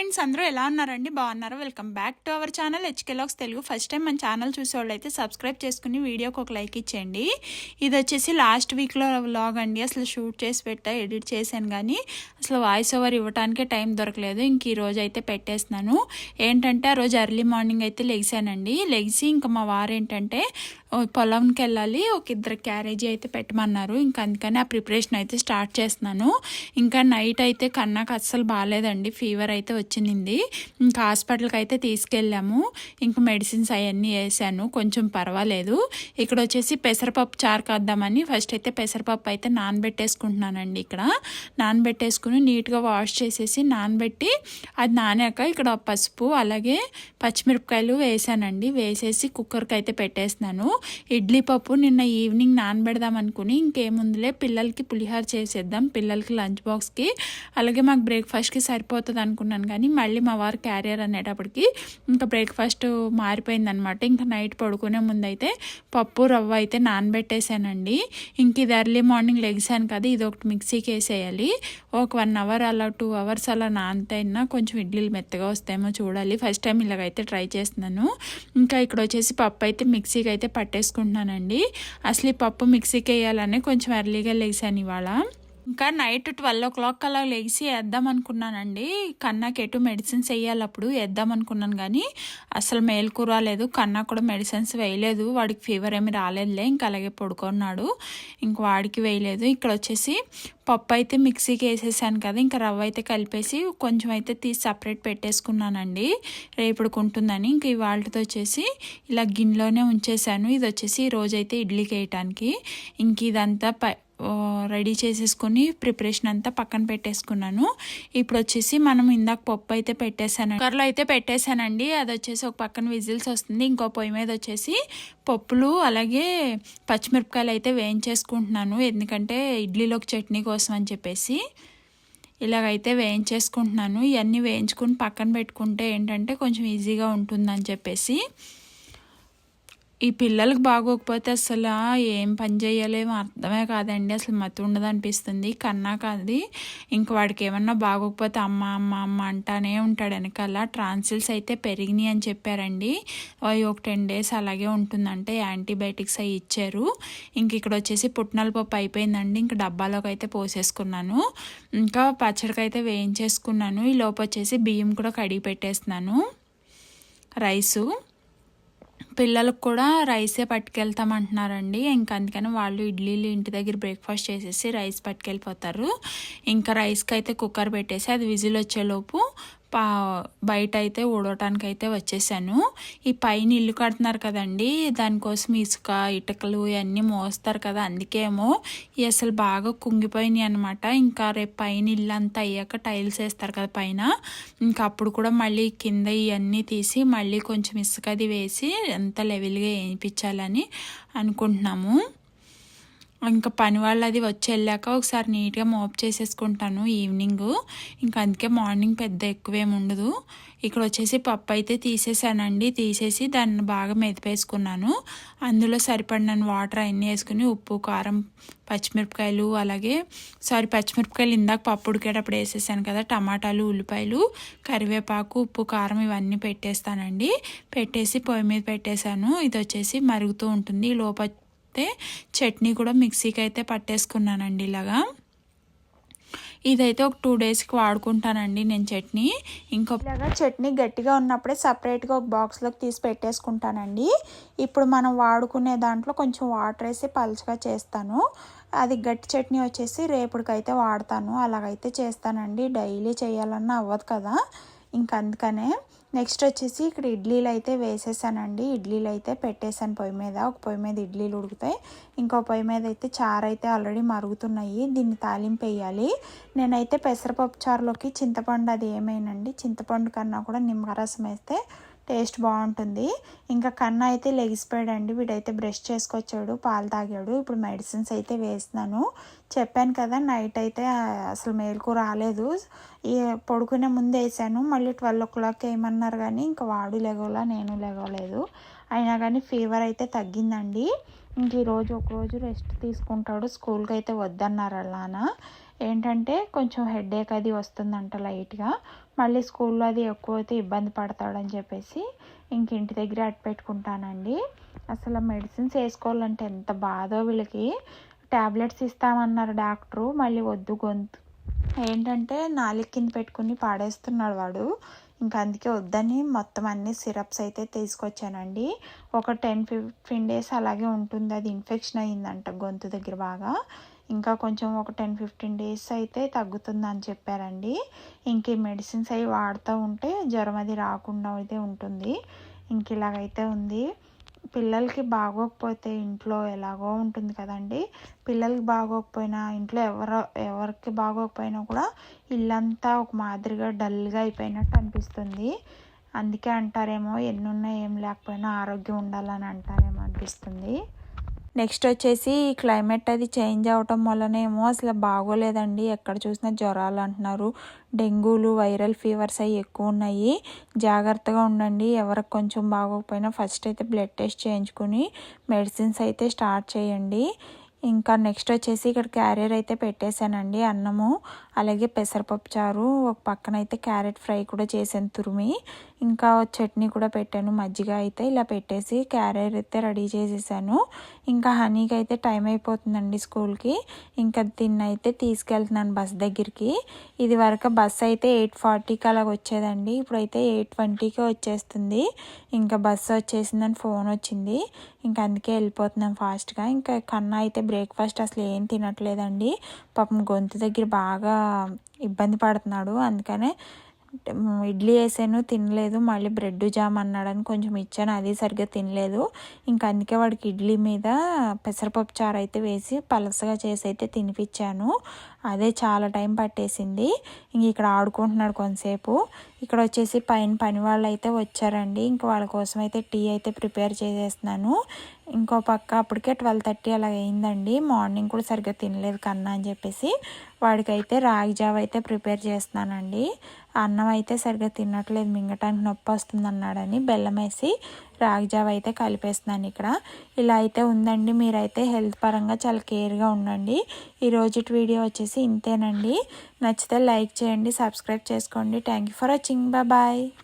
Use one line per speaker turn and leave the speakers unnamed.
Friends అందరూ ఎలా ఉన్నారండి? బాగున్నారు? Welcome back to our channel హెచ్కెలాక్స్ Telugu first time మన ఛానల్ చూసేవాళ్ళు అయితే సబ్స్క్రైబ్ చేసుకుని వీడియోకి ఒక లైక్ ఇచ్చేయండి. ఇది వచ్చేసి లాస్ట్ వీక్లో వ్లాగ్ అండి. అసలు షూట్ చేసి పెట్టా ఎడిట్ చేశాను కానీ అసలు వాయిస్ ఓవర్ ఇవ్వడానికే టైం దొరకలేదు. ఇంక ఈ రోజు అయితే పెట్టేస్తున్నాను. ఏంటంటే ఆ రోజు ఎర్లీ మార్నింగ్ అయితే లెగిసానండి. లెగిసి ఇంకా మా వారు ఏంటంటే పొలంకి వెళ్ళాలి ఒక ఇద్దరు క్యారేజీ అయితే పెట్టమన్నారు. ఇంకా అందుకని ఆ ప్రిపరేషన్ అయితే స్టార్ట్ చేస్తున్నాను. ఇంకా నైట్ అయితే కన్నాకు అస్సలు బాగాలేదండి ఫీవర్ అయితే వచ్చింది. ఇంకా హాస్పిటల్కి అయితే తీసుకెళ్ళాము. ఇంకా మెడిసిన్స్ అవన్నీ వేసాను కొంచెం పర్వాలేదు. ఇక్కడ వచ్చేసి పెసరపప్పు చారు కద్దామని ఫస్ట్ అయితే పెసరపప్పు అయితే నానబెట్టేసుకుంటున్నానండి ఇక్కడ. నానబెట్టేసుకుని నీట్గా వాష్ చేసేసి నానబెట్టి అది నానాక ఇక్కడ పసుపు అలాగే పచ్చిమిరపకాయలు వేసానండి. వేసేసి కుక్కర్కి అయితే పెట్టేస్తున్నాను. ఇడ్లీ పప్పు నిన్న ఈవినింగ్ నానబెడదాం అనుకుని ఇంకేముందులే పిల్లలకి పులిహోర చేసేద్దాం పిల్లలకి లంచ్ బాక్స్కి. అలాగే మాకు బ్రేక్ఫాస్ట్కి సరిపోతుంది అనుకున్నాను కానీ మళ్ళీ మా వారు క్యారియర్ అనేటప్పటికి ఇంకా బ్రేక్ఫాస్ట్ మారిపోయిందనమాట ఇంకా నైట్ పడుకునే ముందు అయితే పప్పు రవ్వ అయితే నానబెట్టేసానండి ఇంక ఇది ఎర్లీ మార్నింగ్ లెగ్సాను కదా ఇది ఒకటి మిక్సీకి వేసేయాలి. ఒక వన్ అవర్ అలా టూ అవర్స్ అలా నానతైనా కొంచెం ఇడ్లీలు మెత్తగా వస్తాయేమో చూడాలి. ఫస్ట్ టైం ఇలాగైతే ట్రై చేస్తున్నాను. ఇంకా ఇక్కడ వచ్చేసి పప్పు అయితే మిక్సీకి అయితే పట్టేసుకుంటున్నానండి. అసలు ఈ పప్పు మిక్సీకి వేయాలని కొంచెం ఎర్లీగా లేసాను ఇవాళ. ఇంకా నైట్ ట్వెల్వ్ ఓ క్లాక్ అలా లేచి వేద్దాం అనుకున్నానండి. కన్నాకి ఎటు మెడిసిన్స్ వేయాలి అప్పుడు వేద్దాం అనుకున్నాను కానీ అసలు మేలుకు రాలేదు కన్నా కూడా మెడిసిన్స్ వేయలేదు. వాడికి ఫీవర్ ఏమి రాలేదులే ఇంకా అలాగే పడుకున్నాడు. ఇంక వాడికి వేయలేదు. ఇక్కడ వచ్చేసి పప్పు అయితే మిక్సీకి వేసేసాను కదా ఇంకా రవ్వ అయితే కలిపేసి కొంచెం అయితే తీసి సపరేట్ పెట్టేసుకున్నానండి. రేపుడుకు ఉంటుందని ఇంక ఇవాళతో వచ్చేసి ఇలా గిన్నెలోనే ఉంచేసాను. ఇది వచ్చేసి రోజైతే ఇడ్లీకి వేయటానికి. ఇంక ఇదంతా పై రెడీ చేసేసుకొని ప్రిపరేషన్ అంతా పక్కన పెట్టేసుకున్నాను. ఇప్పుడు వచ్చేసి మనం ఇందాక పప్పు అయితే పెట్టేశాను కుక్కర్లో అయితే పెట్టేశానండి. అది వచ్చేసి ఒక పక్కన విజిల్స్ వస్తుంది. ఇంకో పొయ్యి మీద వచ్చేసి పప్పులు అలాగే పచ్చిమిరపకాయలు అయితే వేయించేసుకుంటున్నాను. ఎందుకంటే ఇడ్లీలోకి చట్నీ కోసం అని చెప్పేసి ఇలాగైతే వేయించేసుకుంటున్నాను. ఇవన్నీ వేయించుకుని పక్కన పెట్టుకుంటే ఏంటంటే కొంచెం ఈజీగా ఉంటుందని చెప్పేసి ఈ పిల్లలకు బాగోకపోతే అసలు ఏం పని చేయలేమో అర్థమే కాదండి. అసలు మతి ఉండదు అనిపిస్తుంది. కన్నా కాదు ఇంక వాడికి ఏమన్నా బాగోకపోతే అమ్మ అమ్మ అమ్మ అంటానే ఉంటాడు. వెనకాల ట్రాన్సిల్స్ అయితే పెరిగినాయి అని చెప్పారండి. ఒక టెన్ డేస్ అలాగే ఉంటుందంటే యాంటీబయాటిక్స్ అవి ఇచ్చారు. ఇంక ఇక్కడ వచ్చేసి పుట్నాల పప్పు అయిపోయిందండి. ఇంక డబ్బాలోకి అయితే పోసేసుకున్నాను. ఇంకా పచ్చడికి అయితే వేయించేసుకున్నాను. ఈ లోపు వచ్చేసి బియ్యం కూడా కడిగి పెట్టేస్తున్నాను. రైసు. పిల్లలకు కూడా రైసే పట్టుకెళ్తామంటున్నారండి ఇంకా అందుకని వాళ్ళు ఇడ్లీలు ఇంటి దగ్గర బ్రేక్ఫాస్ట్ చేసేసి రైస్ పట్టుకెళ్ళిపోతారు. ఇంకా రైస్కి అయితే కుక్కర్ పెట్టేసి అది విజిల్ వచ్చేలోపు పా బయట అయితే ఊడవటానికి అయితే వచ్చేసాను. ఈ పైన ఇల్లు కడుతున్నారు కదండి దానికోసం ఇసుక ఇటుకలు ఇవన్నీ మోస్తారు కదా అందుకేమో అసలు బాగా కుంగిపోయినాయి అనమాట ఇంకా రేపు పైన ఇల్లు అంతా అయ్యాక టైల్స్ వేస్తారు కదా పైన. ఇంకా అప్పుడు కూడా మళ్ళీ కింద ఇవన్నీ తీసి మళ్ళీ కొంచెం ఇసుక అది వేసి అంత లెవెల్గా వేయించాలని అనుకుంటున్నాము. ఇంకా పని వాళ్ళు అది వచ్చి వెళ్ళాక ఒకసారి నీట్గా మోప్ చేసేసుకుంటాను ఈవినింగ్. ఇంకా అందుకే మార్నింగ్ పెద్ద ఎక్కువేమి ఉండదు. ఇక్కడ వచ్చేసి పప్పు అయితే తీసేసానండి. తీసేసి దాన్ని బాగా మెదిపేసుకున్నాను. అందులో సరిపడిన వాటర్ అన్నీ వేసుకుని ఉప్పు కారం పచ్చిమిరపకాయలు అలాగే సారీ పచ్చిమిరపకాయలు ఇందాక పప్పు ఉడికేటప్పుడు వేసేసాను కదా టమాటాలు ఉల్లిపాయలు కరివేపాకు ఉప్పు కారం ఇవన్నీ పెట్టేస్తానండి. పెట్టేసి పొయ్యి మీద పెట్టేశాను. ఇది వచ్చేసి మరుగుతూ ఉంటుంది. లోప అయితే చట్నీ కూడా మిక్సీకి అయితే పట్టేసుకున్నానండి ఇలాగా. ఇదైతే ఒక టూ డేస్కి వాడుకుంటానండి నేను చట్నీ. ఇంకో ఇలాగా చట్నీ గట్టిగా ఉన్నప్పుడే సపరేట్గా ఒక బాక్స్లోకి తీసి పెట్టేసుకుంటానండి. ఇప్పుడు మనం వాడుకునే దాంట్లో కొంచెం వాటర్ వేసి పలుచగా చేస్తాను. అది గట్టి చట్నీ వచ్చేసి రేపటికైతే వాడతాను. అలాగైతే చేస్తానండి. డైలీ చేయాలన్నా అవ్వదు కదా. ఇంక అందుకనే నెక్స్ట్ వచ్చేసి ఇక్కడ ఇడ్లీలు అయితే వేసేసానండి. ఇడ్లీలు అయితే పెట్టేశాను పొయ్యి మీద. ఒక పొయ్యి మీద ఇడ్లీలు ఉడుకుతాయి. ఇంకో పొయ్యి మీద అయితే చారు అయితే ఆల్రెడీ మరుగుతున్నాయి. దీన్ని తాలింపు వేయాలి. నేనైతే పెసరపప్పు చారులోకి చింతపండు అది ఏమైనండి? చింతపండు కన్నా కూడా నిమ్మరసం వేస్తే టేస్ట్ బాగుంటుంది. ఇంకా కన్ను అయితే లెగిసిపోయాడండి వీడైతే బ్రష్ చేసుకొచ్చాడు పాలు తాగాడు. ఇప్పుడు మెడిసిన్స్ అయితే వేస్తున్నాను. చెప్పాను కదా నైట్ అయితే అసలు మేలుకు రాలేదు. ఈ పడుకునే ముందు వేసాను. మళ్ళీ ట్వెల్వ్ ఓ క్లాక్ వేయమన్నారు కానీ ఇంకా వాడు లేగోలా నేను లేగలేదు. అయినా కానీ ఫీవర్ అయితే తగ్గిందండి. ఇంక ఈరోజు ఒకరోజు రెస్ట్ తీసుకుంటాడు. స్కూల్కి అయితే వద్దన్నారు అలానా. ఏంటంటే కొంచెం హెడేక్ అది వస్తుందంట లైట్గా మళ్ళీ స్కూల్లో అది ఎక్కువ అయితే ఇబ్బంది పడతాడని చెప్పేసి ఇంక ఇంటి దగ్గర అట్టు పెట్టుకుంటానండి. అసలు మెడిసిన్స్ వేసుకోవాలంటే ఎంత బాధో వీళ్ళకి. ట్యాబ్లెట్స్ ఇస్తామన్నారు డాక్టరు మళ్ళీ వద్దు గొంతు. ఏంటంటే నాలుగు కింద పెట్టుకుని పాడేస్తున్నాడు వాడు. ఇంకా అందుకే వద్దని మొత్తం అన్ని సిరప్స్ అయితే తీసుకొచ్చానండి. ఒక టెన్ ఫిఫ్టీన్ డేస్ అలాగే ఉంటుంది. అది ఇన్ఫెక్షన్ అయ్యిందంట గొంతు దగ్గర బాగా. ఇంకా కొంచెం ఒక టెన్ ఫిఫ్టీన్ డేస్ అయితే తగ్గుతుందని చెప్పారండి. ఇంక మెడిసిన్స్ అవి వాడుతూ ఉంటే జ్వరం అది రాకుండా అయితే ఉంటుంది. ఇంక ఇలాగైతే ఉంది. పిల్లలకి బాగోకపోతే ఇంట్లో ఎలాగో ఉంటుంది కదండి. పిల్లలకి బాగోకపోయినా ఇంట్లో ఎవరు ఎవరికి బాగోకపోయినా కూడా ఇల్లంతా ఒక మాదిరిగా డల్గా అయిపోయినట్టు అనిపిస్తుంది. అందుకే అంటారేమో ఎన్నున్నా ఏం లేకపోయినా ఆరోగ్యం ఉండాలని అంటారేమో అనిపిస్తుంది. నెక్స్ట్ వచ్చేసి క్లైమేట్ అది చేంజ్ అవటం వల్లనేమో అసలు బాగోలేదండి. ఎక్కడ చూసినా జ్వరాలు అంటున్నారు. డెంగ్యూలు వైరల్ ఫీవర్స్ అవి ఎక్కువ ఉన్నాయి. జాగ్రత్తగా ఉండండి. ఎవరికి కొంచెం బాగోకపోయినా ఫస్ట్ అయితే బ్లడ్ టెస్ట్ చేయించుకుని మెడిసిన్స్ అయితే స్టార్ట్ చేయండి. ఇంకా నెక్స్ట్ వచ్చేసి ఇక్కడ క్యారియర్ అయితే పెట్టేశానండి అన్నము. అలాగే పెసరపప్పు చారు ఒక పక్కన అయితే క్యారెట్ ఫ్రై కూడా చేశాను తురిమి. ఇంకా చట్నీ కూడా పెట్టాను మజ్జిగ అయితే ఇలా పెట్టేసి క్యారియర్ అయితే రెడీ చేసేసాను. ఇంకా హనీకి అయితే టైం అయిపోతుందండి స్కూల్కి ఇంకా దీన్ని అయితే తీసుకెళ్తున్నాను బస్ దగ్గరికి. ఇది వరకు బస్ అయితే ఎయిట్ ఫార్టీకి అలా వచ్చేదండి. ఇప్పుడైతే ఎయిట్ ట్వంటీకి వచ్చేస్తుంది. ఇంకా బస్సు వచ్చేసిందని ఫోన్ వచ్చింది. ఇంకా అందుకే వెళ్ళిపోతున్నాం ఫాస్ట్గా ఇంకా కన్నా అయితే బ్రేక్ఫాస్ట్ అసలు ఏం తినట్లేదండి. పాపం గొంతు దగ్గర బాగా ఇబ్బంది పడుతున్నాడు. అందుకనే ఇడ్లీ వేసాను తినలేదు మళ్ళీ బ్రెడ్ జామ్ అన్నాడని కొంచెం ఇచ్చాను అది సరిగ్గా తినలేదు. ఇంకా అందుకే వాడికి ఇడ్లీ మీద పెసరపప్పు చారు అయితే వేసి పలసగా చేసి అయితే తినిపించాను. అదే చాలా టైం పట్టేసింది. ఇంక ఇక్కడ ఆడుకుంటున్నాడు కొంతసేపు. ఇక్కడ వచ్చేసి పైన పని వాళ్ళు అయితే వచ్చారండి. ఇంక వాళ్ళ కోసం అయితే టీ అయితే ప్రిపేర్ చేసేస్తున్నాను. ఇంకో పక్క అప్పటికే ట్వెల్వ్ థర్టీ అలా అయిందండి. మార్నింగ్ కూడా సరిగ్గా తినలేదు కన్నా అని చెప్పేసి వాడికైతే రాగి జావ అయితే ప్రిపేర్ చేస్తున్నానండి. అన్నం అయితే సరిగ్గా తినట్లేదు మింగటానికి నొప్పి వస్తుంది అన్నాడని బెల్లం వేసి రాగిజావ అయితే కలిపేస్తున్నాను ఇక్కడ. ఇలా అయితే ఉందండి మీరైతే హెల్త్ పరంగా చాలా కేర్గా ఉండండి. ఈ వీడియో వచ్చేసి ఇంతేనండి. నచ్చితే లైక్ చేయండి సబ్స్క్రైబ్ చేసుకోండి. Thank you for watching. Bye.